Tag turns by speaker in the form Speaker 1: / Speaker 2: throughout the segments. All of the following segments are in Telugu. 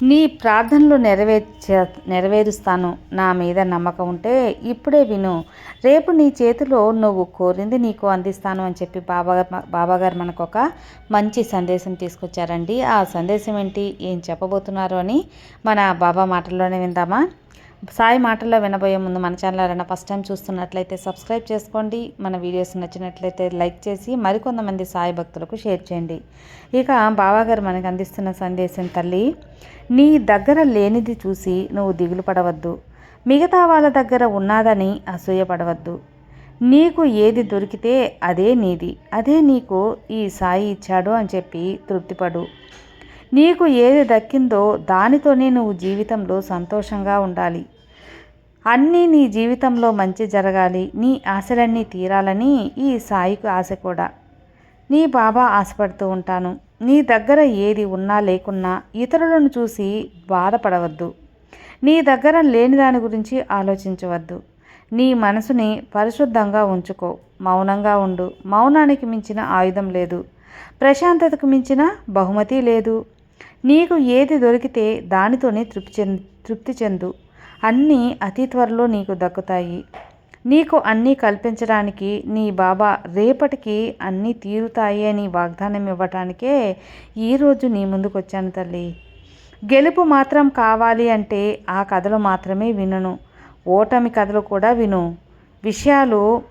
Speaker 1: నీ ప్రార్థనలు నెరవేర్చే నెరవేరుస్తాను. నా మీద నమ్మకం ఉంటే ఇప్పుడే విను. రేపు నీ చేతిలో నువ్వు కోరింది నీకు అందిస్తాను అని చెప్పి బాబా బాబాగారు మనకు ఒక మంచి సందేశం తీసుకొచ్చారండి. ఆ సందేశం ఏంటి? ఏం చెప్పబోతున్నారు అని మన బాబా మాటల్లోనే విందామా? సాయి మాటల్లో వినబోయే ముందు మన ఛానల్ ఎవరైనా ఫస్ట్ టైం చూస్తున్నట్లయితే సబ్స్క్రైబ్ చేసుకోండి. మన వీడియోస్ నచ్చినట్లయితే లైక్ చేసి మరికొంతమంది సాయి భక్తులకు షేర్ చేయండి. ఇక బావాగారు మనకు అందిస్తున్న సందేశం తల్లి నీ దగ్గర లేనిది చూసి నువ్వు దిగులు పడవద్దు. మిగతా వాళ్ళ దగ్గర ఉన్నదని అసూయపడవద్దు నీకు ఏది దొరికితే అదే నీది. అదే నీకు ఈ సాయి ఇచ్చాడు అని చెప్పి తృప్తిపడు. నీకు ఏది దక్కిందో దానితోనే నువ్వు జీవితంలో సంతోషంగా ఉండాలి. అన్నీ నీ జీవితంలో మంచి జరగాలి నీ ఆశలన్నీ తీరాలని ఈ సాయికి ఆశ కూడా. నీ బాబా ఆశపడుతూ ఉంటాను. నీ దగ్గర ఏది ఉన్నా లేకున్నా ఇతరులను చూసి బాధపడవద్దు. నీ దగ్గర లేని దాని గురించి ఆలోచించవద్దు. నీ మనసుని పరిశుద్ధంగా ఉంచుకో. మౌనంగా ఉండు. మౌనానికి మించిన ఆయుధం లేదు. ప్రశాంతతకు మించిన బహుమతి లేదు. నీకు ఏది దొరికితే దానితోనే తృప్తి చెంది తృప్తి చెందు. అన్నీ అతి త్వరలో నీకు దక్కుతాయి. నీకు అన్నీ కల్పించడానికి నీ బాబా రేపటికి అన్నీ తీరుతాయి అని వాగ్దానం ఇవ్వటానికే ఈరోజు నీ ముందుకు వచ్చాను తల్లి. గెలుపు మాత్రం కావాలి అంటే ఆ కథలు మాత్రమే వినను. ఓటమి కథలు కూడా విను. విషయాలు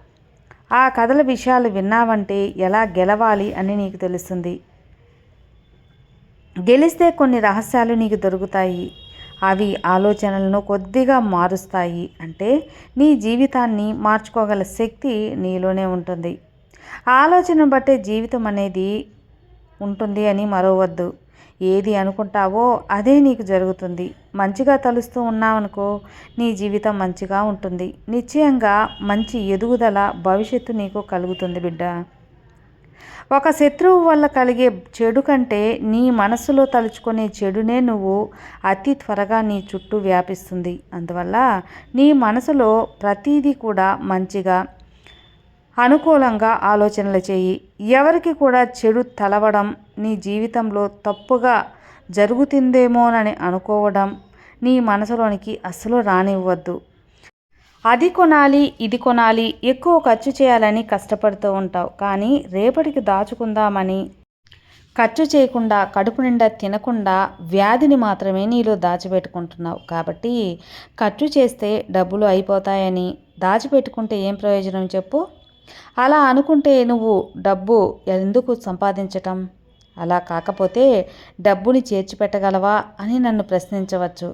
Speaker 1: ఆ కథల విషయాలు విన్నావంటే ఎలా గెలవాలి అని నీకు తెలుస్తుంది. గెలిస్తే కొన్ని రహస్యాలు నీకు దొరుకుతాయి. అవి ఆలోచనలను కొద్దిగా మారుస్తాయి. అంటే నీ జీవితాన్ని మార్చుకోగల శక్తి నీలోనే ఉంటుంది. ఆలోచన బట్టే జీవితం అనేది ఉంటుంది అని మరవద్దు. ఏది అనుకుంటావో అదే నీకు జరుగుతుంది. మంచిగా తలుస్తూ ఉన్నావనుకో నీ జీవితం మంచిగా ఉంటుంది. నిశ్చయంగా మంచి ఎదుగుదల భవిష్యత్తు నీకు కలుగుతుంది బిడ్డ. ఒక శత్రువు వల్ల కలిగే చెడు కంటే నీ మనసులో తలుచుకునే చెడునే నువ్వు అతి త్వరగా నీ చుట్టూ వ్యాపిస్తుంది. అందువల్ల నీ మనసులో ప్రతీది కూడా మంచిగా అనుకూలంగా ఆలోచనలు చేయి. ఎవరికి కూడా చెడు తలవడం నీ జీవితంలో తప్పుగా జరుగుతుందేమోనని అనుకోవడం నీ మనసులోనికి అస్సలు రానివ్వద్దు. అది కొనాలి ఇది కొనాలి ఎక్కువ ఖర్చు చేయాలని కష్టపడుతూ ఉంటావు. కానీ రేపటికి దాచుకుందామని ఖర్చు చేయకుండా కడుపు నిండా తినకుండా వ్యాధిని మాత్రమే నీలో దాచిపెట్టుకుంటున్నావు. కాబట్టి ఖర్చు చేస్తే డబ్బులు అయిపోతాయని దాచిపెట్టుకుంటే ఏం ప్రయోజనం చెప్పు? అలా అనుకుంటే నువ్వు డబ్బు ఎందుకు సంపాదించటం? అలా కాకపోతే డబ్బుని చేర్చిపెట్టగలవా అని నన్ను ప్రశ్నించవచ్చు.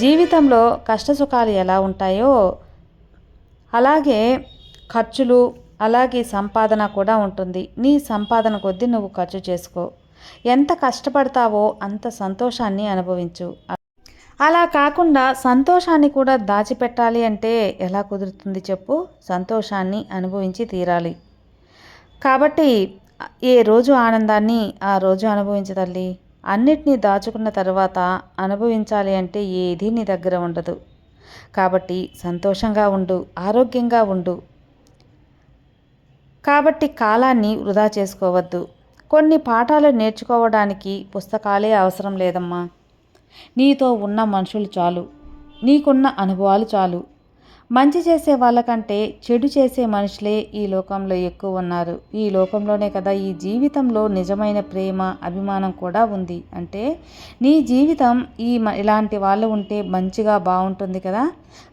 Speaker 1: జీవితంలో కష్టసుఖాలు ఎలా ఉంటాయో అలాగే ఖర్చులు అలాగే సంపాదన కూడా ఉంటుంది. నీ సంపాదన కొద్దీ నువ్వు ఖర్చు చేసుకో. ఎంత కష్టపడతావో అంత సంతోషాన్ని అనుభవించు. అలా కాకుండా సంతోషాన్ని కూడా దాచిపెట్టాలి అంటే ఎలా కుదురుతుంది చెప్పు? సంతోషాన్ని అనుభవించి తీరాలి. కాబట్టి ఏ రోజు ఆనందాన్ని ఆ రోజు అనుభవించదల్లి అన్నిటినీ దాచుకున్న తర్వాత అనుభవించాలి అంటే ఏదీ నీ దగ్గర ఉండదు. కాబట్టి సంతోషంగా ఉండు ఆరోగ్యంగా ఉండు. కాబట్టి కాలాన్ని వృధా చేసుకోవద్దు. కొన్ని పాఠాలు నేర్చుకోవడానికి పుస్తకాలే అవసరం లేదమ్మా. నీతో ఉన్న మనుషులు చాలు. నీకున్న అనుభవాలు చాలు. మంచి చేసే వాళ్ళకంటే చెడు చేసే మనుషులే ఈ లోకంలో ఎక్కువ ఉన్నారు. ఈ లోకంలోనే కదా ఈ జీవితంలో నిజమైన ప్రేమ అభిమానం కూడా ఉంది. అంటే నీ జీవితం ఈ ఇలాంటి వాళ్ళు ఉంటే మంచిగా బాగుంటుంది కదా.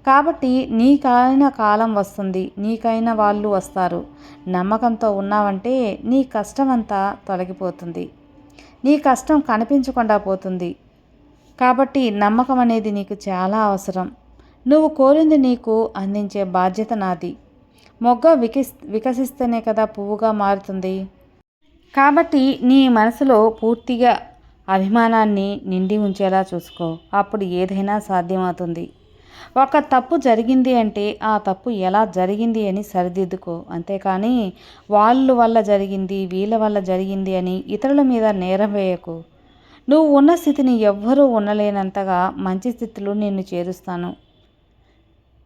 Speaker 1: కాబట్టి నీకైన కాలం వస్తుంది. నీకైన వాళ్ళు వస్తారు. నమ్మకంతో ఉన్నావంటే నీ కష్టం అంతా తొలగిపోతుంది. నీ కష్టం కనిపించకుండా పోతుంది. కాబట్టి నమ్మకం అనేది నీకు చాలా అవసరం. నువ్వు కోరింది నీకు అందించే బాధ్యత నాది. మొగ్గ వికస్ వికసిస్తేనే కదా పువ్వుగా మారుతుంది. కాబట్టి నీ మనసులో పూర్తిగా అభిమానాన్ని నిండి ఉంచేలా చూసుకో. అప్పుడు ఏదైనా సాధ్యమవుతుంది. ఒక తప్పు జరిగింది అంటే ఆ తప్పు ఎలా జరిగింది అని సరిదిద్దుకో. అంతేకాని వాళ్ళ వల్ల జరిగింది వీళ్ళ వల్ల జరిగింది అని ఇతరుల మీద నేరం వేయకు. నువ్వు ఉన్న స్థితిని ఎవ్వరూ ఉండలేనంతగా మంచి స్థితిలో నిన్ను చేరుస్తాను.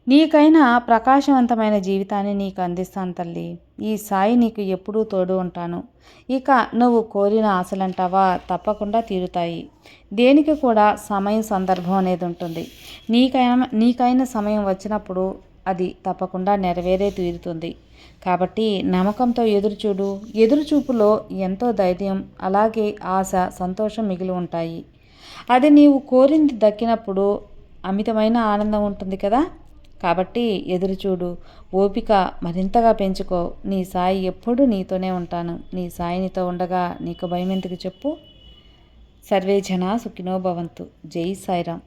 Speaker 1: నీకైనా ప్రకాశవంతమైన జీవితాన్ని నీకు అందిస్తాను తల్లి. ఈ సాయి నీకు ఎప్పుడూ తోడు ఉంటాను. ఇక నువ్వు కోరిన ఆశలంటావా? తప్పకుండా తీరుతాయి. దేనికి కూడా సమయం సందర్భం అనేది ఉంటుంది. నీకైనా నీకైన సమయం వచ్చినప్పుడు అది తప్పకుండా నెరవేరే తీరుతుంది. కాబట్టి నమ్మకంతో ఎదురుచూడు. ఎదురుచూపులో ఎంతో ధైర్యం అలాగే ఆశ సంతోషం మిగిలి ఉంటాయి. అది నీవు కోరింది దక్కినప్పుడు అమితమైన ఆనందం ఉంటుంది కదా? కాబట్టి ఎదురుచూడు ఓపిక మరింతగా పెంచుకో. నీ సాయి ఎప్పుడూ నీతోనే ఉంటాను. నీ సాయి నీతో ఉండగా నీకు భయం ఎందుకు చెప్పు? సర్వే జనా సుఖినో భవంతు. జై సాయిరామ్.